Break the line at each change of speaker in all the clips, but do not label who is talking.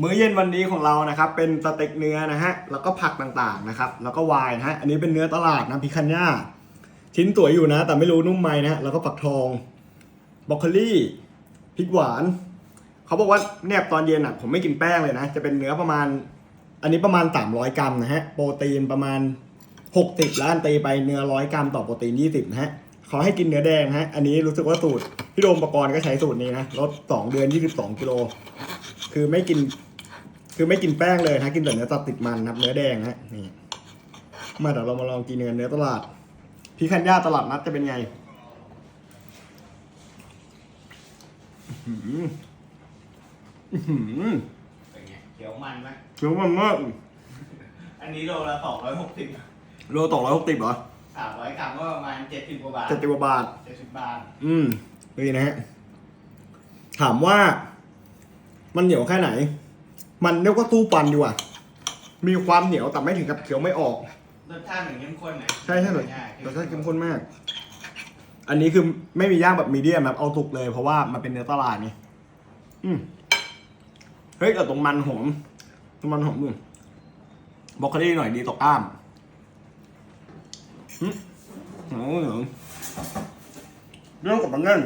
มื้อเย็นวันนี้ของเรานะครับเป็นสเต็กเนื้อนะฮะแล้วก็ผักต่างๆนะครับแล้วก็ไวน์นะฮะอันนี้เป็นเนื้อตลาดนะพิคันย่าชิ้นสวยอยู่นะ แต่ไม่รู้นุ่มไหมนะฮะแล้วก็ฝักทองบรอกโคลี่พริกหวานเขาบอกว่าเนี่ยตอนเย็นอะผมไม่กินแป้งเลยนะ จะเป็นเนื้อประมาณ อันนี้ประมาณ 300 กรัมนะฮะโปรตีนประมาณ 60แล้วอันตีไปเนื้อร้อยกรัมต่อโปรตีน 20นะฮะเขาให้กินเนื้อแดงนะฮะอันนี้รู้สึกว่าสูตรพี่โดมประกรณ์ก็ใช้สูตรนี้นะลด2เดือน 22กิโล คือไม่กิน คือไม่กินแป้งเลยนะกินแต่เนื้อตัดติดมันนะครับเนื้อแดงนะฮะนี่มาเดี๋ยวเรามาลองกินเนื้อเนื้อตลาดพี่คันย่าตลาดนัดจะเป็นไงอื้อหืออื้อหือ
เป็นไงเขียวมันไหม
เขียวมันมาก
อันนี้โลละสองร้อยหกสิบ
โลต่อร้อยหกสิบเหรอ
สามร้อยกรัมก็ประมาณเจ็ดสิบกว่าบาท
เจ็ดสิบกว่าบาท
เจ็ดสิบบาท
อืมนี่นะฮะถามว่า มันเหนียวแค่ไหน มันเรียกว่าตู้ปันดีกว่า มีความเหนียวแต่ไม่ถึงกับเขียวไม่ออก
รสชาติเหมือนเข้มข้นนะ
ใช่ใช่เลย
ง่าย
รสชาติเข้มข้นมาก อันนี้คือไม่มีย่างแบบมีเดียมแบบเอาสุกเลย เพราะว่ามันเป็นเนื้อตลาดไงอืมเฮ้ยแต่ตรงมันหอมตรงมันหอมดูบรอกโคลี่หน่อยดีต่อกล้ามอืมโอ้โหเรื่องกับมันแน่น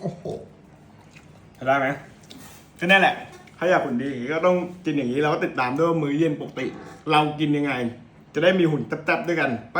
โอ้โห ได้ไหมก็นั่นแหละ ถ้าอยากหุ่นดีก็ต้องกินอย่างนี้แล้วก็ติดตามด้วยว่ามื้อเย็นปกติ เรากินยังไง จะได้มีหุ่นแซ่บๆด้วยกัน ไป